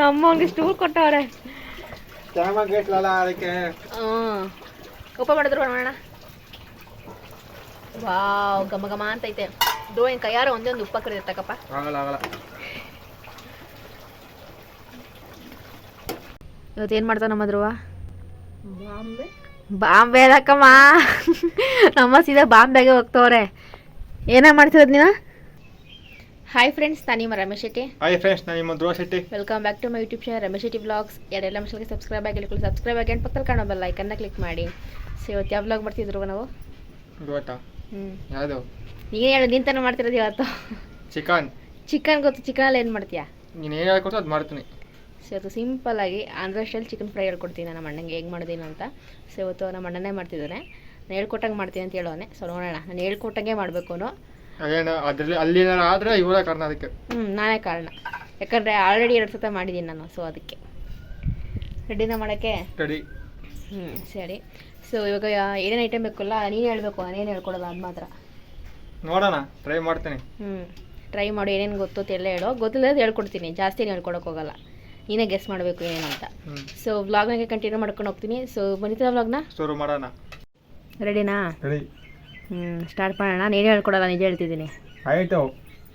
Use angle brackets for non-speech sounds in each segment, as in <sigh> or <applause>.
ನಮ್ಮ ಅವ್ನಿಗೆ ಸ್ಟೂಲ್ ಕೊಟ್ಟವ್ರೆ ಹ್ಮ್ ಅದಕ್ಕೆ? ಹ್ಞೂ ಉಪ ಮಾಡಿದ್ರು ನೋಡೋಣ ವಾವ್ ಘಮ ಘಮ ಅಂತೈತೆ. ದೋ ಏನು ಕೈಯಾರ ಒಂದೇ ಒಂದು ಉಪ್ಪ ಕರಿದೆ ತಕಪ್ಪ. ಆಗಲ್ಲ ಆಗಲ್ಲ. ಇವತ್ತು ಏನು ಮಾಡ್ತಾವ ನಮ್ಮ ಧ್ರುವ? ಬಾಂಬೆ ಅದಕ್ಕಮ್ಮ. ನಮ್ಮ ಸೀದಾ ಬಾಂಬೆಗೆ ಹೋಗ್ತವ್ರೆ. ಏನ ಮಾಡ್ತಿರೋದು ನೀನು? ಹಾಯ್ ಫ್ರೆಂಡ್ಸ್ ನಾನು ನಿಮ್ಮ ರಮೇಶ್ ಶೆಟ್ಟಿ. ಹಾಯ್ ಫ್ರೆಂಡ್ಸ್ ನಾನು ನಿಮ್ಮ Dhruva Shetty. Welcome back to my YouTube channel Ramesh Shetty vlogs ಎರಡೆಲ್ಲ ಮಿಷಲ್ಗೆ ಸಬ್ಸ್ಕ್ರೈಬ್ ಆಗಿ ಹೇಳ್ಕೊಳ್ಳಿ ಸಬ್ಸ್ಕ್ರೈಬ್ ಆಗಿ ಪಕ್ಕದಲ್ಲಿ ಕಾಣೋ ಬೆಲ್ ಐಕನ್ನ ಕ್ಲಿಕ್ ಮಾಡಿ. ಸೊ ಇವತ್ತು ಯಾವ ಬ್ಲಾಗ್ ಮಾಡ್ತಿದ್ರು ನಾವು? ಗೊತ್ತಾ ಹ್ಞೂ ಯಾವುದು? ನೀನು ಹೇಳು ನೀನು ತಾನೇ ಮಾಡ್ತಿರೋದು ಇವತ್ತು. ಚಿಕನ್. ಚಿಕನ್ ಗೊತ್ತು ಚಿಕನಲ್ಲಿ ಏನು ಮಾಡ್ತೀಯಾ? ನೀನು ಏನು ಹೇಳ್ಕೊಟ್ಟು ಅದು ಮಾಡ್ತೀನಿ. ಸೊ ಇವತ್ತು ಸಿಂಪಲ್ಲಾಗಿ ಆಂಧ್ರ ಸ್ಟೈಲ್ ಚಿಕನ್ ಫ್ರೈ ಹೇಳ್ಕೊಡ್ತೀನಿ ನಮ್ಮ ಅಣ್ಣಂಗೆ ಹೇಗೆ ಮಾಡಿದೀನಿ ಅಂತ. ಸೊ ಇವತ್ತು ನಮ್ಮ ಅಣ್ಣನೇ ಮಾಡ್ತಿದ್ದಾನೆ. ನಾನು ಹೇಳ್ಕೊಟ್ಟಂಗೆ ಮಾಡ್ತೀನಿ ಅಂತ ಹೇಳೋನೆ. ಸೊ ನೋಡೋಣ ನಾನು ಹೇಳ್ಕೊಟ್ಟಂಗೆ ಮಾಡಬೇಕು ಅದೇನು ಅದರಲ್ಲಿ ಅಲ್ಲಿ ಏನಾರು ಆದರೆ ಇವರೇ ಕಾರಣ ಅದಕ್ಕೆ. ಹ್ಞೂ ನಾನೇ ಕಾರಣ. ಯಾಕಂದರೆ ಆಲ್ರೆಡಿ ಎರಡು ಸತ ಮಾಡಿದ್ದೀನಿ ನಾನು ಸೊ ಅದಕ್ಕೆ. ರೆಡಿನ ಮಾಡೋಕ್ಕೆ? ರೆಡಿ ಹ್ಞೂ ಸರಿ. ಸೊ ಇವಾಗ ಏನೇನು ಐಟಮ್ ಬೇಕಲ್ಲ ನೀನು ಹೇಳಬೇಕು ನಾನೇನು ಹೇಳ್ಕೊಡೋಲ್ಲ ಅದು ಮಾತ್ರ. ನೋಡೋಣ ಟ್ರೈ ಮಾಡ್ತೀನಿ. ಹ್ಮ್ ಟ್ರೈ ಮಾಡು ಏನೇನು ಗೊತ್ತು ಎಲ್ಲ ಹೇಳೋ. ಗೊತ್ತಿಲ್ಲದ ಹೇಳ್ಕೊಡ್ತೀನಿ ಜಾಸ್ತಿ ಏನು ಹೋಗಲ್ಲ. ನೀನೇ ಗೆಸ್ ಮಾಡಬೇಕು ಏನು ಅಂತ. ಸೊ ವ್ಲಾಗ್ನಾಗೆ ಕಂಟಿನ್ಯೂ ಮಾಡ್ಕೊಂಡು ಹೋಗ್ತೀನಿ. ಸೊ ಬಂದಿದ್ದೀರಾ ವ್ಲಾಗ್ನ ಶುರು ಮಾಡೋಣ. ರೆಡಿನಾ ರೆಡಿ ಹ್ಞೂ ಸ್ಟಾರ್ಟ್ ಮಾಡೋಣ. ನೀನು ಹೇಳ್ಕೊಡಲ್ಲ ನಿಜ ಹೇಳ್ತಿದ್ದೀನಿ. ಆಯಿತು.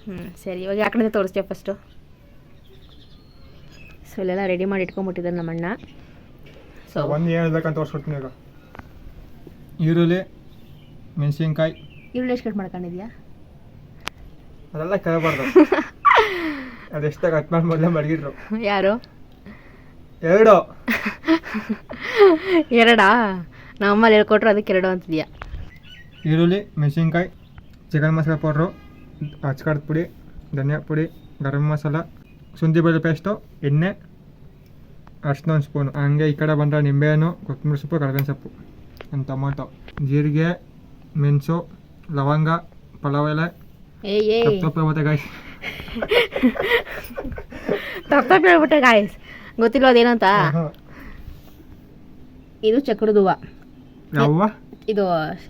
ಹ್ಞೂ ಸರಿ ಇವಾಗ ಯಾಕಂದ್ರೆ ತೋರಿಸ್ತೀಯ ಫಸ್ಟು ಸೊ ಇಲ್ಲೆಲ್ಲ ರೆಡಿ ಮಾಡಿ ಇಟ್ಕೊಂಬಿಟ್ಟಿದ್ದಾರೆ ನಮ್ಮಣ್ಣ. ಸೊ ಒಂದು ಹೇಳ್ಬೇಕಂತ ತೋರಿಸ್ಕೊಡ್ತೀನಿ ಈಗ ಈರುಳ್ಳಿ ಮೆಣಸಿನ್ಕಾಯಿ. ಈರುಳ್ಳಿ ಎಷ್ಟು ಕಟ್ ಮಾಡ್ಕೊಂಡಿದ್ಯಾ? ಅದೆಲ್ಲ ಕೇಳಬಾರ್ದು. <laughs> ಅದೆಷ್ಟ ಕಟ್ ಮಾಡಿ ಮೊದಲೇ ಮಡಗಿದ್ರು. ಯಾರು? ಎರಡು. <laughs> ಎರಡಾ? ನಮ್ಮಲ್ಲಿ ಹೇಳ್ಕೊಟ್ರು ಅದಕ್ಕೆ ಎರಡು ಅಂತಿದ್ಯಾ? ಈರುಳ್ಳಿ ಮೆಣಸಿನ್ಕಾಯಿ ಚಿಕನ್ ಮಸಾಲೆ ಪೌಡ್ರು ಅಚ್ಕಾರದ ಪುಡಿ ಧನಿಯಾ ಪುಡಿ ಗರಂ ಮಸಾಲ ಶುಂಠಿ ಬೆಳ್ಳುಳ್ಳಿ ಪೇಸ್ಟು ಎಣ್ಣೆ ಅರ್ಶಿನ ಒಂದು ಸ್ಪೂನು. ಹಂಗೆ ಈ ಕಡೆ ಬಂದರೆ ನಿಂಬೆಹಣ್ಣು ಕೊತ್ತಂಬರಿ ಸೊಪ್ಪು ಕರ್ಬೇವಿನ ಸೊಪ್ಪು ಒಂದು ಟೊಮೊಟೊ. ಜೀರಿಗೆ ಮೆಣಸು ಲವಂಗ ಪಲಾವ್ ಎಲೆ. ತಪ್ಪು ಮತ್ತೆ ಗಾಯ್ಸ್ ತಪ್ಪು ಹೇಳ್ಬಿಟ್ಟೆ ಗಾಯಸ್ <laughs> ಗೊತ್ತಿಲ್ಲ ಅದೇನಂತ? ಇದು ಚಕ್ರದೂವ. ಯಾವ ಇದು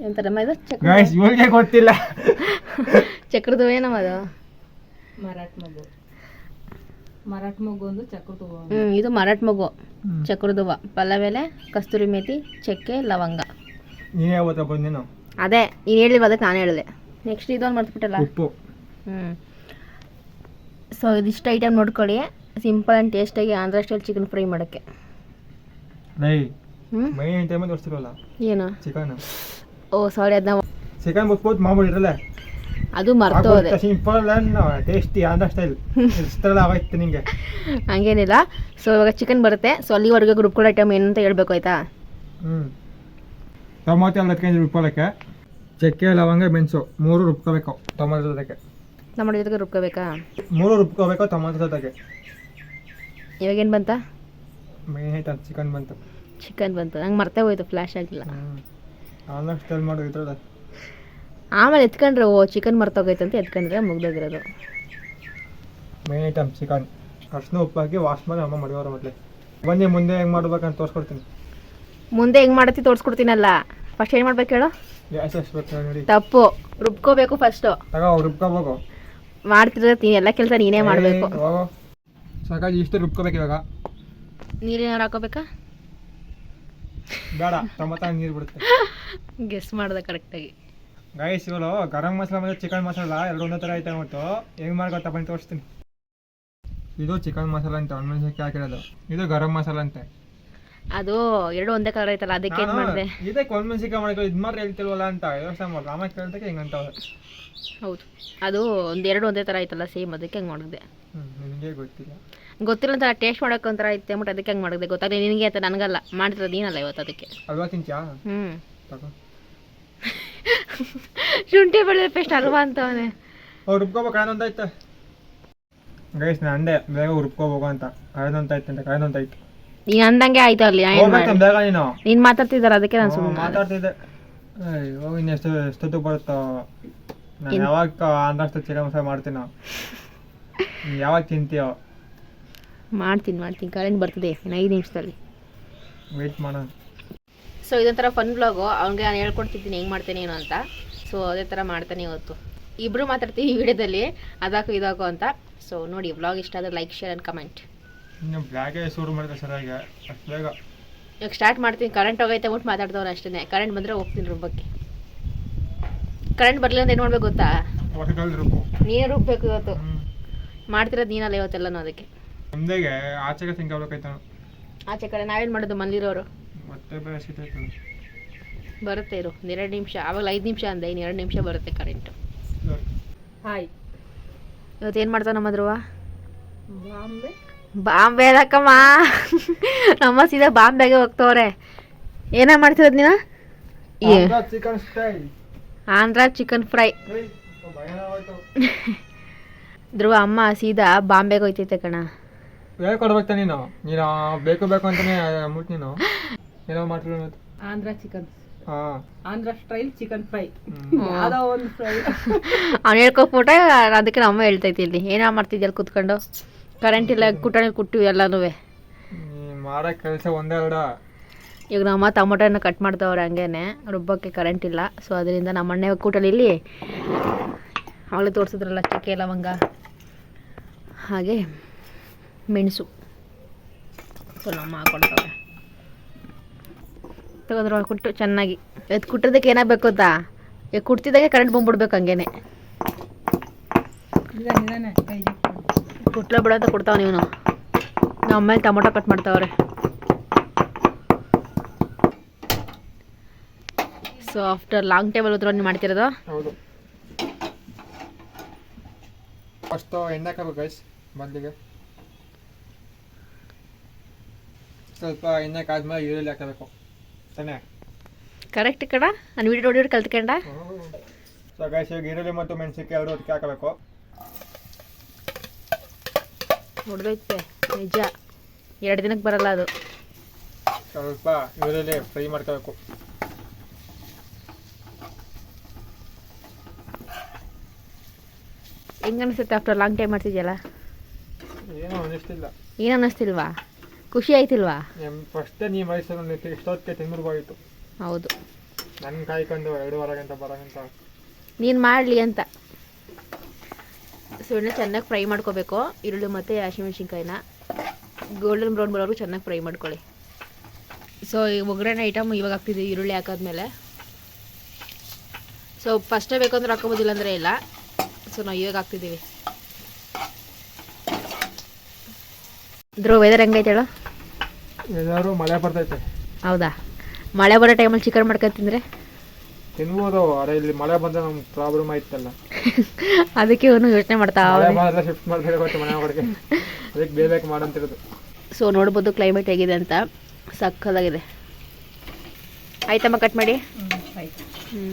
ಎಂತಾರಮ್ಮ ಇದು? ಚಕ್ರ ಗಾಯ್ಸ್ ಇವ್ರಿಗೆ ಗೊತ್ತಿಲ್ಲ. <laughs> ಚಕ್ರದ ಹೂವ ಏನಮ್ಮ ಅದು ಮರಾಠ ಮಗು. ಮರಾಠ ಮಗು ಒಂದು ಚಕ್ರದ ಹೂವು ಹ್ಞೂ ಇದು ಮರಾಠ ಮಗು. ಚಕ್ರದುವ ಪಲ್ಲವೆಲೆ ಪಲಾವ್ ಎಲೆ ಕಸ್ತೂರಿ ಮೇತಿ ಚಕ್ಕೆ ಲವಂಗ. ನೀನೇ ಬಂದೇನು ಅದೇ ನೀನು ಹೇಳಿಲ್ವ ಅದಕ್ಕೆ ನಾನು ಹೇಳಿದೆ. ನೆಕ್ಸ್ಟ್ ಇದೊಂದು ಮರ್ತ್ಬಿಟ್ಟಲ್ಲ ಉಪ್ಪು. ಹ್ಞೂ ಸೊ ಇದಿಷ್ಟು ಐಟಮ್ ನೋಡ್ಕೊಳ್ಳಿ. ಸಿಂಪಲ್ ಆ್ಯಂಡ್ ಟೇಸ್ಟಾಗಿ ಆಂಧ್ರ ಸ್ಟೈಲ್ ಚಿಕನ್ ಫ್ರೈ ಮಾಡೋಕ್ಕೆ. ಲೈ. ಹ್ಞೂ ಮೈನ್ ಟೈಮಲ್ಲಿ ತೋರಿಸ್ತಿರಲ್ಲ? ಏನು? ಚಿಕನ್ ಓ ಸಾರಿ ಅದನ್ನ ಚಿಕನ್ ಬುಕ್ಬೋದು ಮಾಮೂಲಿ ಇರಲ್ಲ. ಅದು ಮರ್ತೋದೆ. Simple and tasty Andhra style ಇಷ್ಟೆಲ್ಲ ಆಗೋಯ್ತು ನಿಮಗೆ ಹಂಗೇನಿಲ್ಲ. ಸೊ ಇವಾಗ ಚಿಕನ್ ಬರುತ್ತೆ. ಸೊ ಅಲ್ಲಿವರೆಗೆ ರುಬ್ಕೊಳ್ಳೋ ಐಟಮ್ ಏನಂತ ಹೇಳ್ಬೇಕು ಆಯ್ತಾ? ಹ್ಞೂ ಟೊಮೊಟೊ ಎಲ್ಲ ಎತ್ಕೊಂಡು ರುಬ್ಕೊಳ್ಳೋಕ್ಕೆ ಚಕ್ಕೆ ಲವಂಗ ಮೆಣಸು ಮೂರು ರುಬ್ಕೋಬೇಕು ಟೊಮಾಟೊ ಜೊತೆಗೆ. ನಮ್ಮ ಜೊತೆಗೆ ರುಬ್ಕೋಬೇಕಾ ಮೂರು ರುಬ್ಕೋಬೇಕು ಟೊಮಾಟೊ ಜೊತೆಗೆ. ಇವಾಗ ಏನು ಬಂತ? ಮೇನ್ ಐಟಮ್ ಚಿಕನ್ ಬಂತು. ಚಿಕನ್ ಬಂತು. ನಂಗೆ ಮರ್ತೇ ಹೋಯ್ತು ಫ್ಲ್ಯಾಶ್ ಆಗಿಲ್ಲ. ಸ್ಟೈಲ್ ಆಮೇಲೆ ಎತ್ಕೊಂಡ್ರೆ ಓ ಚಿಕನ್ ಮರ್ತೋಗೈತೆ ಅಂತ ಎತ್ಕೊಂಡ್ರೆ ಮುಗ್ದೋಗಿರೋದು. ಮೇನ್ ಐಟಮ್ ಚಿಕನ್ ಅರ್ಶಿನ ಉಪ್ಪು ಹಾಕಿ ವಾಶ್ ಮಾಡಿ ಅಮ್ಮ ಮಡಿಯೋರು ಮೊದಲೇ. ಬನ್ನಿ ಮುಂದೆ ಹೆಂಗೆ ಮಾಡ್ಬೇಕಂತ ತೋರಿಸ್ಕೊಡ್ತೀನಿ. ಮುಂದೆ ಹೆಂಗೆ ಮಾಡತ್ತಿ ತೋರಿಸ್ಕೊಡ್ತೀನಲ್ಲ. ಫಸ್ಟ್ ಏನು ಮಾಡ್ಬೇಕು ಹೇಳು? ಗ್ಯಾಸ್ ಹಚ್ಬೇಕು ನೋಡಿ. ತಪ್ಪು. ರುಬ್ಕೋಬೇಕು ಫಸ್ಟು ತಗೋ ರುಬ್ಕೋಬೇಕು. ಮಾಡ್ತಿರೋ ನೀನು ಎಲ್ಲ ಕೆಲಸ ನೀನೇ ಮಾಡಬೇಕು. ಸಾಕಾಗಿ ಇಷ್ಟು ರುಬ್ಕೋಬೇಕು ಇವಾಗ. ನೀರೇನಾರು ಹಾಕೋಬೇಕಾ? ಬೇಡ ಟೊಮೊಟೊ ನೀರು ಬಿಡುತ್ತೆ. ಗೆಸ್ ಮಾಡ್ದೆ ಕರೆಕ್ಟಾಗಿ ಗೈಸ್ ಇವಳು ಗರಂ ಮಸಾಲ ಮತ್ತು ಚಿಕನ್ ಮಸಾಲ ಎರಡು ಒಂದೇ ಥರ ಐತೆ ಮತ್ತು ಹೆಂಗೆ ಮಾಡ್ಕೊತ ಬಂದು ತೋರಿಸ್ತೀನಿ. ಇದು ಚಿಕನ್ ಮಸಾಲ ಅಂತ ಒಣಮೆಣಸಿನ್ಕಾಯಿ ಹಾಕಿರೋದು. ಇದು ಗರಂ ಮಸಾಲ ಅಂತೆ. ಅದು ಎರಡು ಒಂದೇ ಕಲರ್ ಐತಲ್ಲ ಅದಕ್ಕೆ ಏನು ಮಾಡಿದೆ? ಇದಕ್ಕೆ ಒಣಮೆಣಸಿನ್ಕಾಯಿ ಮಾಡ್ಕೊಳ್ಳಿ ಇದು ಮಾತ್ರ ಹೇಳ್ತಿಲ್ವಲ್ಲ ಅಂತ ಯೋಚನೆ ಮಾಡಿ ಆಮೇಲೆ ಕೇಳ್ದಕ್ಕೆ ಅಂತ ಹೌದು. ಅದು ಒಂದೆರಡು ಒಂದೇ ಥರ ಐತಲ್ಲ ಸೇಮ್ ಅದಕ್ಕೆ ಹಂಗೆ ಮಾಡಿದೆ? ನಿನಗೆ ಗೊತ್ತಿಲ್ಲ. ಗೊತ್ತಿಲ್ಲ ಅಂತ ಟೇಸ್ಟ್ ಮಾಡೋಕೆ ಒಂಥರ ಐತೆ ಬಟ್ ಅದಕ್ಕೆ ಹಂಗೆ ಮಾಡಿದೆ. ಗೊತ್ತಾಗಲಿ ನಿನಗೆ ಅಂತ ನನಗಲ್ಲ. ಮಾಡ್ತಿರೋದು ನೀನಲ್ಲ ಇವತ್ತು ಅದಕ್ಕೆ. ಅಲ್ವಾ ತಿಂತ್ಯಾ ಹ್ಞೂ <laughs> ಶುಂಠಿ ಬೆಳ್ಳುಳ್ಳಿ ಪೇಸ್ಟ್ ಅಲ್ವಾ ಅಂತವನೇ. ಅವ್ರು ರುಬ್ಕೋಬೇಕು ಆಯ್ತು ಗೈಸ್ ನಾನು ಅಂದೆ ಬೇಗ ರುಬ್ಕೋಬೇಕು ಅಂತ. ಕಾಯ್ದೊಂತ ಆಯ್ತು ಅಂತ ಕಾಯ್ದೊಂತ ಆಯ್ತು ನೀನು ಅಂದಂಗೆ ಆಯ್ತು ಅಲ್ಲಿ ಬೇಗ ನೀನು. ನೀನು ಮಾತಾಡ್ತಿದ್ದಾರೆ ಅದಕ್ಕೆ ನಾನು ಸುಮ್ಮನೆ ಮಾತಾಡ್ತಿದ್ದೆ. ಅಯ್ಯೋ ಇನ್ನು ಎಷ್ಟು ಎಷ್ಟೊತ್ತು ಬರುತ್ತೋ? ನಾನು ಯಾವಾಗ ಅಂದಾಸ್ತ ಚಿಕನ್ ಮಸಾಲೆ ಮಾಡ್ತೀನೋ? <laughs> ನೀನ್ ಯಾವಾಗ ತಿಂತೀಯೋ? ಮಾಡ್ತೀನಿ ಮಾಡ್ತೀನಿ. ಕರೆಂಟ್ ಬರ್ತದೆ ಇನ್ನು ಐದು ನಿಮಿಷದಲ್ಲಿ. ವೆಯ್ಟ್ ಮಾಡೋಣ ಸೊ ಇದೊಂಥರ ಫನ್ ಬ್ಲಾಗು ಅವ್ನಿಗೆ ನಾನು ಹೇಳ್ಕೊಡ್ತಿದ್ದೀನಿ ಹೆಂಗೆ ಮಾಡ್ತೇನೆ ಏನು ಅಂತ. ಸೊ ಅದೇ ಥರ ಮಾಡ್ತಾನೆ ಇವತ್ತು. ಇಬ್ಬರು ಮಾತಾಡ್ತೀವಿ ಈ ವಿಡಿಯೋದಲ್ಲಿ. ಅದಾಕು ಇದಾಕು ಅಂತ. ಸೊ ನೋಡಿ ಬ್ಲಾಗ್ ಇಷ್ಟ ಆದರೆ ಲೈಕ್ ಶೇರ್ ಆ್ಯಂಡ್ ಕಮೆಂಟ್ ಇನ್ನು ಬ್ಲ್ಯಾಕೆ ಶುರು ಮಾಡಿದ್ರೆ ಸರಿಯಾಗಿ ಅಷ್ಟು ಬೇಗ. ಈಗ ಸ್ಟಾರ್ಟ್ ಮಾಡ್ತೀನಿ. ಕರೆಂಟ್ ಹೋಗೈತೆ ಬಿಟ್ಟು ಮಾತಾಡ್ದವ್ರು ಅಷ್ಟೇ ಕರೆಂಟ್ ಬಂದರೆ ಹೋಗ್ತೀನಿ ರುಬ್ಬಕ್ಕೆ ಕರೆಂಟ್ ಬರಲಿಲ್ಲ ಅಂತ ಏನು ಮಾಡ್ಬೇಕು ಗೊತ್ತಾ? ನೀರು ನೀನೇ ರುಬ್ಬೇಕು ಇವತ್ತು. ಮಾಡ್ತಿರೋದು ನೀನಲ್ಲ ಇವತ್ತೆಲ್ಲನೂ ಅದಕ್ಕೆ. ನಮ್ದಾಗೆ ಆಚೆಗೆ ತಿಂಕ್ ಆಗ್ಬೇಕಾಯ್ತು ಆಚೆ ಕಡೆ ನಾವೇನ್ ಮಾಡೋದು ಮಲ್ಲಿರೋರು? ಮತ್ತೆ ಬೇರೆ ಬರುತ್ತೆ ಇರು ಒಂದು ಎರಡು ನಿಮಿಷ ಆವಾಗ ಐದು ನಿಮಿಷ ಅಂದೆ ಇನ್ನು ಎರಡು ನಿಮಿಷ ಬರುತ್ತೆ ಕರೆಂಟ್ ಹಾಯ್ ಇವತ್ತು ಏನು ಮಾಡ್ತಾವ ನಮ್ಮ ಧ್ರುವ? ಬಾಂಬೆ. ಬಾಂಬೆ ಅದಕ್ಕಮ್ಮ. ನಮ್ಮ ಸೀದಾ ಬಾಂಬೆಗೆ ಹೋಗ್ತವ್ರೆ. ಏನೇ ಮಾಡ್ತಿರೋದು ನೀನು? ಏ. Chicken style Andhra chicken fry Dhruva ಅಮ್ಮ ಸೀದಾ ಬಾಂಬೆಗೆ ಹೋಯ್ತೈತೆ ಕಣ. ಹೇಳ್ಕೊಡ್ಬೇಕು ನೀನು ನೀನು ಬೇಕು ಬೇಕು ಅಂತಾನೆ ಮುಟ್ ನೀನು ಏನೋ ಮಾಡ್ತಿರೋ ಆಂಧ್ರ ಚಿಕನ್. ಹಾ. Andhra style chicken fry. <laughs> ಯಾವ್ದೋ ಒಂದು ಫ್ರೈ. ಅವ್ನು ಹೇಳ್ಕೊಬಿಟ್ಟ ಅದಕ್ಕೆ ನಮ್ಮ ಹೇಳ್ತೈತಿ ಇಲ್ಲಿ. ಏನೋ ಮಾಡ್ತಿದ್ಯಲ್ಲ ಕುತ್ಕೊಂಡು? ಕರೆಂಟ್ ಇಲ್ಲ ಕುಟ್ಟಣಿ ಕುಟ್ಟಿವಿ ಎಲ್ಲನೂ ಮಾಡೋ ಕೆಲಸ ಒಂದೇ ಎರಡ ಈಗ ನಮ್ಮ ಟೊಮೊಟೊನ ಕಟ್ ಮಾಡ್ತಾವ್ರೆ ಹಂಗೇನೆ. ರುಬ್ಬಕ್ಕೆ ಕರೆಂಟ್ ಇಲ್ಲ. ಸೊ ಅದರಿಂದ ನಮ್ಮ ಅಣ್ಣೆ ಕೂಟಲ್ಲಿ ಇಲ್ಲಿ. ಅವಳು ತೋರಿಸಿದ್ರಲ್ಲ ಚಕ್ಕೆ ಲವಂಗ ಹಾಗೆ. ಮೆಣಸು. ಸೊ ನಮ್ಮ ತಗೊಂಡ್ರ ಕುಟ್ಟು ಚೆನ್ನಾಗಿ. ಎದ್ದು ಕುಟ್ಟೋದಕ್ಕೆ ಏನಾಗಬೇಕು ಗೊತ್ತಾ? ಈಗ ಕುಟ್ತಿದ್ದಾಗೆ ಕರೆಂಟ್ ಬಂದ್ಬಿಡ್ಬೇಕು ಹಂಗೇನೆ. ಕುಟ್ಲ ಬಿಡೋದ ಕೊಡ್ತಾವ ನೀವು ನಮ್ಮ ಮೇಲೆ ಟೊಮೊಟೊ ಕಟ್ ಮಾಡ್ತಾವ್ರೆ. ಸೊ ಆಫ್ಟರ್ ಲಾಂಗ್ ಟೇಬಲ್ ಹತ್ರ ನೀವು ಮಾಡ್ತಿರೋದು? ಫಸ್ಟು ಎಣ್ಣೆ ಹಾಕಬೇಕು ಗೈಸ್ ಮೊದಲಿಗೆ. ಸ್ವಲ್ಪ ಎಣ್ಣೆ ಕಾದ್ಮೇಲೆ ಈರುಳ್ಳಿ ಹಾಕಬೇಕು. ತಾನೇ ಕರೆಕ್ಟ್ ಕಡ ನಾನು ವಿಡಿಯೋ ನೋಡಿ ಕಲ್ತ್ಕೊಂಡ? ಸೊ ಗೈಸ್ ಈಗ ಈರುಳ್ಳಿ ಮತ್ತು ಮೆಣಸಿನ್ಕಾಯಿ ಎರಡು ಅದಕ್ಕೆ ಹಾಕಬೇಕು. ಹೊಡೆದೈತೆ ನಿಜ. ಎರಡು ದಿನಕ್ಕೆ ಬರಲ್ಲ ಅದು. ಸ್ವಲ್ಪ ಈರುಳ್ಳಿ ಫ್ರೈ ಮಾಡ್ಕೋಬೇಕು. ಹೆಂಗೆ ಅನಿಸುತ್ತೆ ಆಫ್ಟರ್ ಲಾಂಗ್ ಟೈಮ್ ಮಾಡ್ತಿದ್ಯಲ್ಲ? ಏನೋ ಅನಿಸ್ತಿಲ್ಲ ಏನು ಅನ್ನಿಸ್ತಿಲ್ವಾ? ಖುಷಿ ಆಯ್ತಿಲ್ವಾ? ಫಸ್ಟ್ ನೀ ಮೈಸೂರಲ್ಲಿ ಇಷ್ಟೊತ್ತಿಗೆ ತಿಂದ್ಬಿಡ್ಬೋಗಿತ್ತು ಹೌದು. ನನ್ನ ಕಾಯ್ಕೊಂಡು ಎರಡೂವರೆ ಗಂಟೆ ಬರೋ ಗಂಟೆ ನೀನು ಮಾಡಲಿ ಅಂತ. ಸುಣ್ಣ ಚೆನ್ನಾಗಿ ಫ್ರೈ ಮಾಡ್ಕೋಬೇಕು. ಈರುಳ್ಳಿ ಮತ್ತು ಹಸಿಮೆಣ್ಸಿನ್ಕಾಯಿನ. ಗೋಲ್ಡನ್ ಬ್ರೌನ್ ಬರೋರು ಚೆನ್ನಾಗಿ ಫ್ರೈ ಮಾಡ್ಕೊಳ್ಳಿ. ಸೊ ಈ ಒಗ್ಗರಣೆ ಐಟಮ್ ಇವಾಗ ಹಾಕ್ತಿದ್ದೀವಿ ಈರುಳ್ಳಿ ಹಾಕಾದ್ಮೇಲೆ. ಸೊ ಫಸ್ಟೇ ಬೇಕಂದ್ರೆ ಹಾಕೋಬೋದಿಲ್ಲ ಅಂದರೆ ಇಲ್ಲ. ಸೊ ನಾವು ಇವಾಗ ಹಾಕ್ತಿದ್ದೀವಿ. ಇದ್ರ ವೆದರ್ ಹೆಂಗೈತೆ ಹೇಳು? ಏನಾದ್ರು ಮಳೆ ಬರ್ತೈತೆ. ಹೌದಾ? ಮಳೆ ಬರೋ ಟೈಮಲ್ಲಿ ಚಿಕನ್ ಮಾಡ್ಕೊಂಡು ತಿಂದರೆ? ತಿನ್ಬೋದು ಅರೆ ಇಲ್ಲಿ ಮಳೆ ಬಂದ್ರೆ ನಮ್ಗೆ ಪ್ರಾಬ್ಲಮ್ ಆಯ್ತಲ್ಲ. <laughs> ಅದಕ್ಕೆ ಇವನು ಯೋಚನೆ ಮಾಡ್ತಾ ಮಳೆ. ಬಂದ್ರೆ ಶಿಫ್ಟ್ ಮಾಡ್ಬೇಕು ಗೊತ್ತು ಮನೆ ಒಳಗೆ. ಅದಕ್ಕೆ ಬೇಬೇಕು ಮಾಡಂತಿರೋದು ಸೊ ನೋಡ್ಬೋದು ಕ್ಲೈಮೇಟ್ ಹೇಗಿದೆ ಅಂತ. ಸಕ್ಕದಾಗಿದೆ ಆಯ್ತಮ್ಮ ಕಟ್ ಮಾಡಿ? ಹ್ಞೂ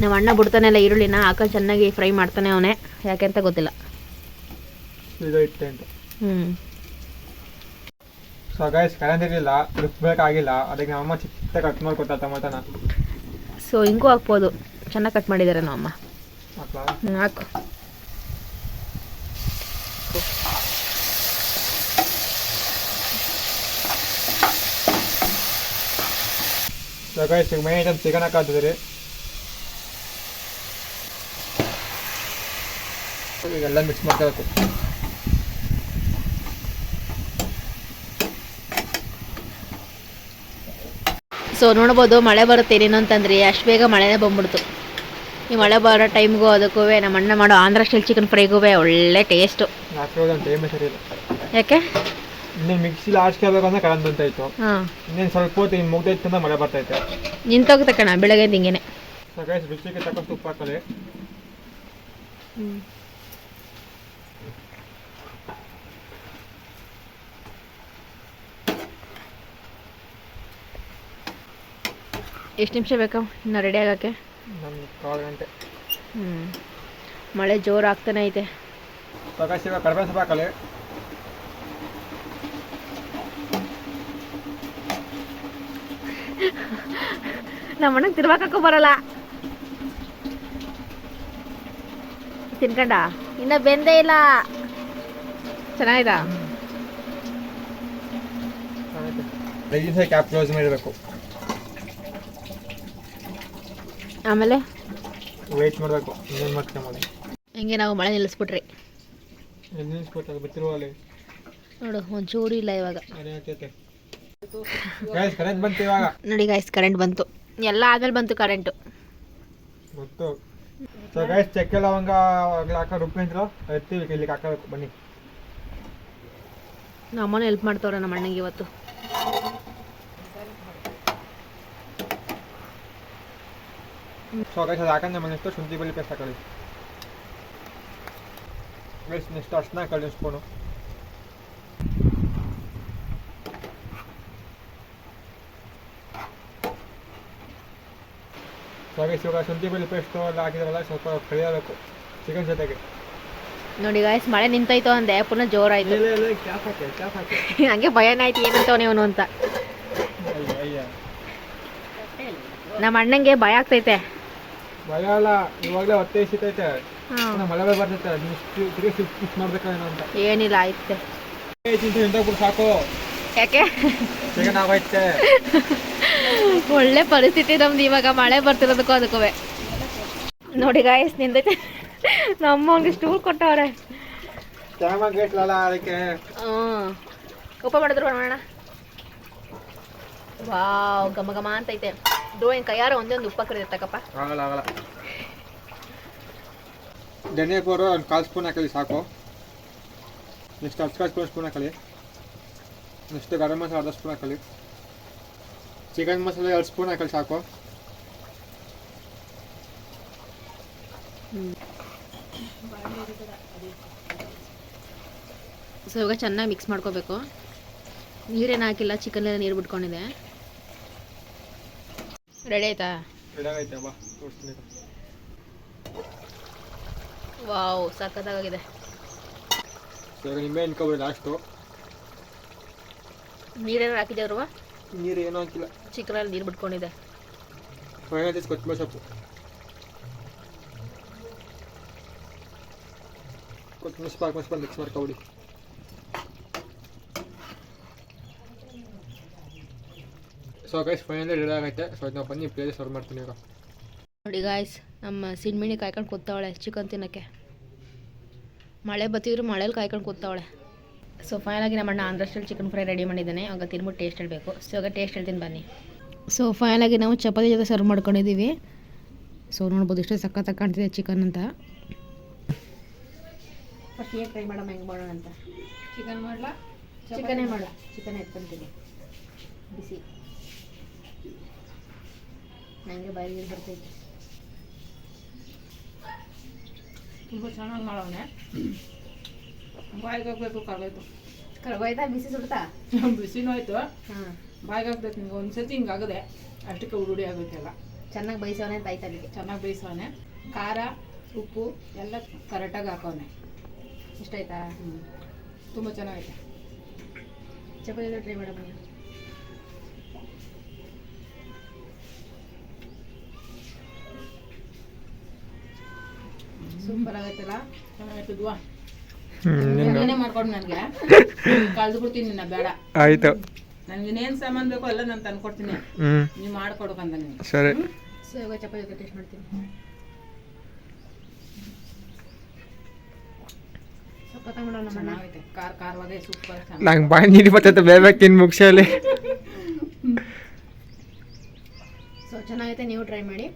ನಮ್ಮ ಅಣ್ಣ ಬಿಡ್ತಾನೆ ಇಲ್ಲ ಈರುಳ್ಳಿನ ಹಾಕೊಂಡು ಚೆನ್ನಾಗಿ ಫ್ರೈ ಮಾಡ್ತಾನೆ ಅವನೇ. ಯಾಕೆ ಅಂತ ಗೊತ್ತಿಲ್ಲ. ಈಗ ಇಟ್ಟೆ ಅಂತ. ಹ್ಞೂ ಸೊ ಗೈಸ್ ಕರೆಂಟ್ ಇರಲಿಲ್ಲ ರುಬ್ಬೇಕಾಗಿಲ್ಲ ಅದಕ್ಕೆ ನಮ್ಮಮ್ಮ ಚಿಕ್ಕ ಕಟ್ ಮಾಡ್ಕೊತಾ ಟೊಮಟನ. ಸೊ ಹಿಂಗೂ ಹಾಕ್ಬೋದು. ಚೆನ್ನಾಗಿ ಕಟ್ ಮಾಡಿದ್ದಾರೆ ನಮ್ಮ ಅಮ್ಮ. ಹ್ಞೂ ಹಾಕು. ಸೊ ಗೈಸ್ ಈಗ ಮೈನ್ ಐಟಮ್ ಚಿಕನ್ ಹಾಕಿದ್ರಿ ಈಗೆಲ್ಲ ಮಿಕ್ಸ್ ಮಾಡ್ಕೋಬೇಕು ಸೊ ನೋಡ್ಬೋದು ಮಳೆ ಬರುತ್ತೆ ಏನೇನು ಅಂತಂದ್ರೆ. ಅಷ್ಟು ಬೇಗ ಮಳೆನೇ ಬಂದ್ಬಿಡ್ತು. ಈ ಮಳೆ ಬರೋ ಟೈಮ್ಗೂ ಅದಕ್ಕೂ ನಮ್ಮ ಅಣ್ಣ ಮಾಡೋ ಆಂಧ್ರ ಸ್ಟೈಲ್ ಚಿಕನ್ ಫ್ರೈಗೂ ಒಳ್ಳೆ ಟೇಸ್ಟು. ಯಾಕೆ ಇನ್ನೇನು ಮಿಕ್ಸಿಲಿ ಆಡ್ಸ್ಕೋಬೇಕು ಅಂದ್ರೆ ಕರೆಂಟ್ ಬಂತಾಯಿತ್ತು ಇನ್ನೇನು ಸ್ವಲ್ಪ ಹೊತ್ತು ಇನ್ನು ಮುಗ್ದೈತೆ ಅಂದ್ರೆ ಮಳೆ ಬರ್ತೈತೆ. ನಿಂತೋಗುತ್ತೆ ಕಣ ಬೆಳಗ್ಗೆ ಹಿಂಗೇನೆ ಸೊ ಗೈಸ್ ರುಚಿಗೆ ತಕ್ಕ ತುಪ್ಪ ಹಾಕಲಿ ಎಷ್ಟು ನಿಮಿಷ ಬೇಕಾ? ಇನ್ನು ರೆಡಿ ಆಗೋಕ್ಕೆ? ಕಾಲು ಗಂಟೆ. ಹ್ಞೂ ಮಳೆ ಜೋರು ಆಗ್ತಾನೆ ಐತೆ. ಇವಾಗ ಕಡಿಮೆ ತಿರ್ವಾಕಕ್ಕೂ ಬರಲ್ಲ. ತಿನ್ಕಂಡ? ಇನ್ನ ಬೆಂದೇ ಇಲ್ಲ. ಚೆನ್ನಾಗಿದೆ? ಕ್ಯಾಪ್ ಕ್ಲೋಸ್ ಮಾಡಿರಬೇಕು. ಆಮೇಲೆ? ವೇಟ್ ಮಾಡಬೇಕು. ಇನ್ನೇನು ಮಾಡ್ತೀವಿ ಮಾಡಿ ಹೆಂಗೆ ನಾವು ಮಳೆ ನಿಲ್ಲಿಸ್ಬಿಟ್ರಿ. ನಿಲ್ಲಿಸ್ಬಿಟ್ಟು ಬಿತ್ತಿರುವ ಅಲ್ಲಿ. ನೋಡು ಒಂಚೂರು ಇಲ್ಲ ಇವಾಗ. ಕರೆಂಟ್ ಬಂತು ಇವಾಗ. ನೋಡಿ ಗಾಯ್ಸ್ ಕರೆಂಟ್ ಬಂತು. ಎಲ್ಲ ಆದ್ಮೇಲೆ ಬಂತು ಕರೆಂಟು ಗೊತ್ತು ಸೊ ಗೈಸ್ ಚೆಕ್ ಎಲ್ಲ ಅವಂಗ ಹಾಕೋ ರುಪೇಂದ್ರ ಎತ್ತೀವಿ ಇಲ್ಲಿಗೆ ಹಾಕಬೇಕು ಬನ್ನಿ. ನಮ್ಮ ಅಮ್ಮನ ಹೆಲ್ಪ್ ಮಾಡ್ತವ್ರೆ ನಮ್ಮ ಅಣ್ಣಂಗೆ ಇವತ್ತು. ಹಾಕಂದ್ರೆ ಮನೆಷ್ಟು ಶುಂಠಿ ಬೆಳ್ಳಿ ಪೇಸ್ಟ್ ಹಾಕೊಳ್ಳಿ ಗೈಸ್ ನೆಕ್ಸ್ಟ್ ಅರ್ಶನ ಹಾಕೊಳ್ಳಿ ಒಂದು ಸ್ಪೂನು ಸೊ ಗೈಸ್ ಇವಾಗ ಶುಂಠಿ ಬೆಳ್ಳಿ ಪೇಸ್ಟು ಎಲ್ಲ ಹಾಕಿದ್ರಲ್ಲ ಸ್ವಲ್ಪ ಕಳಿಯಬೇಕು ಚಿಕನ್ ಜೊತೆಗೆ ನೋಡಿ ಗಾಯ್ಸ್ ಮಳೆ ನಿಂತೈತು ಅಂದೆ ಪುನಃ ಜೋರಾಯ್ತು <laughs> ಹಂಗೆ ಭಯನೇ ಆಯ್ತು ಏನಂತವನೇ ಇವನು ಅಂತ. ನಮ್ಮ ಅಣ್ಣಂಗೆ ಭಯ ಆಗ್ತೈತೆ. ಭಯ ಅಲ್ಲ ಇವಾಗಲೇ ಹೊಟ್ಟೆ ಎಸಿತೈತೆ ಮಳೆ ಬೇರೆ ಬರ್ತೈತೆ. ನೀವು ತಿರುಗಿ ಶಿಫ್ಟ್ ಮಾಡ್ಬೇಕೇನೋ ಅಂತ. ಏನಿಲ್ಲ ಆಯ್ತೆ. ಸಾಕು. ಯಾಕೆ? ಒಳ್ಳೆ ಪರಿಸ್ಥಿತಿ ನಮ್ದು ಇವಾಗ. ಮಳೆ ಬರ್ತಿರೋದಕ್ಕೂ ಅದಕ್ಕೂ ನೋಡಿ ಗಾಯಸ್ನಿಂದ ನಮ್ಮ ಅವ್ನಿಗೆ ಸ್ಟೂಲ್ ಕೊಟ್ಟವ್ರೆ. ಅದಕ್ಕೆ. ಉಪ ಮಾಡಿದ್ರು ಮಾಡೋಣ ವಾವ್ ಘಮ ಘಮ ಅಂತೈತೆ. ಡ್ರೋಯಿಂಗ್ ಕೈಯಾರ ಒಂದೇ ಒಂದು ಉಪ್ಪ ಕರಿದತ್ತಕ್ಕಪ್ಪ ಆಗಲ್ಲ ಆಗಲ್ಲ ಧನಿಯಾ ಪೌಡರ್ ಒಂದು ಕಾಲು ಸ್ಪೂನ್ ಹಾಕಲಿ ಸಾಕು ನೆಕ್ಸ್ಟ್ ಅರ್ಧ ಕಾಲು ಸ್ಪೂನ್ ಹಾಕಲಿ ನೆಕ್ಸ್ಟ್ ಗರಂ ಮಸಾಲೆ ಅರ್ಧ ಸ್ಪೂನ್ ಹಾಕಲಿ ಚಿಕನ್ ಮಸಾಲೆ ಎರಡು ಸ್ಪೂನ್ ಹಾಕಲಿ ಸಾಕು ಸೊ ಇವಾಗ ಚೆನ್ನಾಗಿ ಮಿಕ್ಸ್ ಮಾಡ್ಕೋಬೇಕು. ನೀರೇನು ಹಾಕಿಲ್ಲ ಚಿಕನ್ ನೀರು ಬಿಟ್ಕೊಂಡಿದೆ ರೆಡಿ ಆಯ್ತಾ? ಇದಾಗೈತೆ ಬಾ ತೋರಿಸ್ತೀನಿ. ವಾವ್ ಸಖತ್ತಾಗಿದೆ ಸರ್ ನಿಂಬೆ ಹಣ್ಕೊಬಿಡಿ ಲಾಸ್ಟು ನೀರೇನು ಹಾಕಿದ್ದೇವ್ರವ ನೀರು ಏನೂ ಹಾಕಿಲ್ಲ. ಚಿಕನಲ್ಲಿ ನೀರು ಬಿಟ್ಕೊಂಡಿದೆ ಫೈನಲ್ ಕೊತ್ತಂಬರಿ ಸೊಪ್ಪು. ಕೊತ್ತಂಬರಿ ಸೊಪ್ಪು ಹಾಕಿ ಸ್ವಲ್ಪ ಮಿಕ್ಸ್ ಮಾಡ್ಕೊಬಿಡಿ. ಸೊ ಗೈಸ್ ಫೈನಲಿ ರೆಡಿ ಆಗೈತೆ ಸೊ ಇದನ್ನ ಬನ್ನಿ ಪ್ಲೇಸ್ ಸರ್ವ್ ಮಾಡ್ತೀನಿ ಈಗ ನೋಡಿ ಗಾಯ್ಸ್ ನಮ್ಮ ಸಿಣ್ಮಿಣಿ ಕಾಯ್ಕೊಂಡು ಕೂತಾವಳೆ ಚಿಕನ್ ತಿನ್ನೋಕ್ಕೆ. ಮಳೆ ಬತ್ತಿದ್ರು ಮಳೇಲಿ ಕಾಯ್ಕೊಂಡು ಕೂತವಳೆ. ಸೊ ಫೈನಲಾಗಿ ನಮ್ಮ ಅಣ್ಣ Andhra style chicken fry ready ಮಾಡಿದ್ದಾನೆ. ಅವಾಗ ತಿನ್ಬಿಟ್ಟು ಟೇಸ್ಟ್ ಹೇಳಬೇಕು. ಸೊ ಆಗ ಟೇಸ್ಟ್ ಹೇಳ್ತೀನಿ ಬನ್ನಿ. ಸೊ ಫೈನಲಾಗಿ ನಾವು ಚಪಾತಿ ಜೊತೆ ಸರ್ವ್ ಮಾಡ್ಕೊಂಡಿದ್ದೀವಿ. ಸೊ ನೋಡ್ಬೋದು ಇಷ್ಟೇ ಸಖತ್ತಾಗಿ ಕಾಣ್ತಿದೆ ಚಿಕನ್ ಅಂತ. ಫಸ್ಟ್ ಏನು ಟ್ರೈ ಮಾಡೋಣ ಹೆಂಗೆ ಮಾಡೋಣ ಅಂತ? ಚಿಕನ್ ಮಾಡ್ಲಾ? ಚಿಕನೇ ಮಾಡ ಚಿಕನ್ ಎತ್ಕೊಂತೀನಿ. ಬಿಸಿ. ನನಗೆ ಬಾಯಿಗೆ ಬರ್ತೈತೆ ತುಂಬ ಚೆನ್ನಾಗಿ ಮಾಡೋನೆ ಬಾಯಿಗೆ ಹಾಕ್ಬೇಕು ಕರ್ಗೋಯ್ತು ಕರ್ಗೋಯ್ತಾ ಬಿಸಿ ಸುಡ್ತಾ? <laughs> ಬಿಸಿನೂ ಆಯ್ತು ಹಾಂ. ಬಾಯಿಗೆ ಹಾಕ್ಬೇಕು ನಿಂಗೆ ಒಂದ್ಸತಿ ಹಿಂಗೆ ಆಗದೆ ಅಷ್ಟಕ್ಕೆ ಉರುಡಿ ಆಗೋಯ್ತೆಲ್ಲ ಚೆನ್ನಾಗಿ ಬೈಸೋನೆ ಅಂತ ಆಯ್ತು ಚೆನ್ನಾಗಿ ಬೇಯಿಸೋನೆ. ಖಾರ ಉಪ್ಪು ಎಲ್ಲ ಕರೆಕ್ಟಾಗಿ ಹಾಕೋನೆ. ಇಷ್ಟ ಆಯ್ತಾ ಹ್ಞೂ ತುಂಬ ಚೆನ್ನಾಗೈತೆ. ಚಪಾತಿ ಟ್ರೈ ಮಾಡೋ ಸೂಪರ್ ಆಗೈತಲ್ಲ? ಚೆನ್ನಾಗೈತದ್ವಾ ಏನೇ ಮಾಡ್ಕೊಂಡು ನನಗೆ. <laughs> ಕಳ್ದು ಬಿಡ್ತೀನಿ ನಿನ್ನ ಬೇಡ. ಆಯ್ತು. ನನಗೆ ಇನ್ನೇನು ಸಾಮಾನು ಬೇಕೋ ಎಲ್ಲ ನಾನು ತಂದ್ಕೊಡ್ತೀನಿ ನೀವು ಮಾಡ್ಕೊಡ್ಕಂದ ನೀನು. ಸರಿ. ಸೊ ಇವಾಗ ಚಪಾತಿ ಜೊತೆ ಟೇಸ್ಟ್ ಮಾಡ್ತೀನಿ. ನಂಗೆ ಬಾಯಿ ನೀರು ಬರ್ತೈತೆ ಬೇರೆ ತಿನ್ ಮುಗಿಸಲಿ ಸೊ ಚೆನ್ನಾಗೈತೆ ನೀವು ಟ್ರೈ ಮಾಡಿ.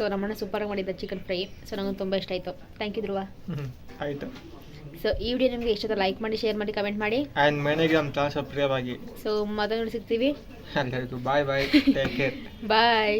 ಸೊ ನಮ್ಮಣ್ಣ ಸೂಪರ್ ಮಾಡಿದ್ದ ಚಿಕನ್ ಫ್ರೈ ಸೊ ನನಗೆ ತುಂಬ ಇಷ್ಟ ಆಯಿತು. ಥ್ಯಾಂಕ್ ಯು ಧ್ರುವ. ಹ್ಮ್ ಆಯಿತು. ಸೊ ಈ ವಿಡಿಯೋ ನಿಮಗೆ ಇಷ್ಟ ಲೈಕ್ ಮಾಡಿ ಶೇರ್ ಮಾಡಿ ಕಮೆಂಟ್ ಮಾಡಿ. ಆ್ಯಂಡ್ ಮನೆಗೆ ನಮ್ಮ ಚಾನಲ್ ಸಬ್ಸ್ಕ್ರೈಬ್ ಆಗಿ ಸೊ ಮತ್ತೊಂದು ಸಿಗ್ತೀವಿ. <laughs> ಎಲ್ಲರಿಗೂ ಬಾಯ್ ಬಾಯ್ ಟೇಕ್ ಕೇರ್ ಬಾಯ್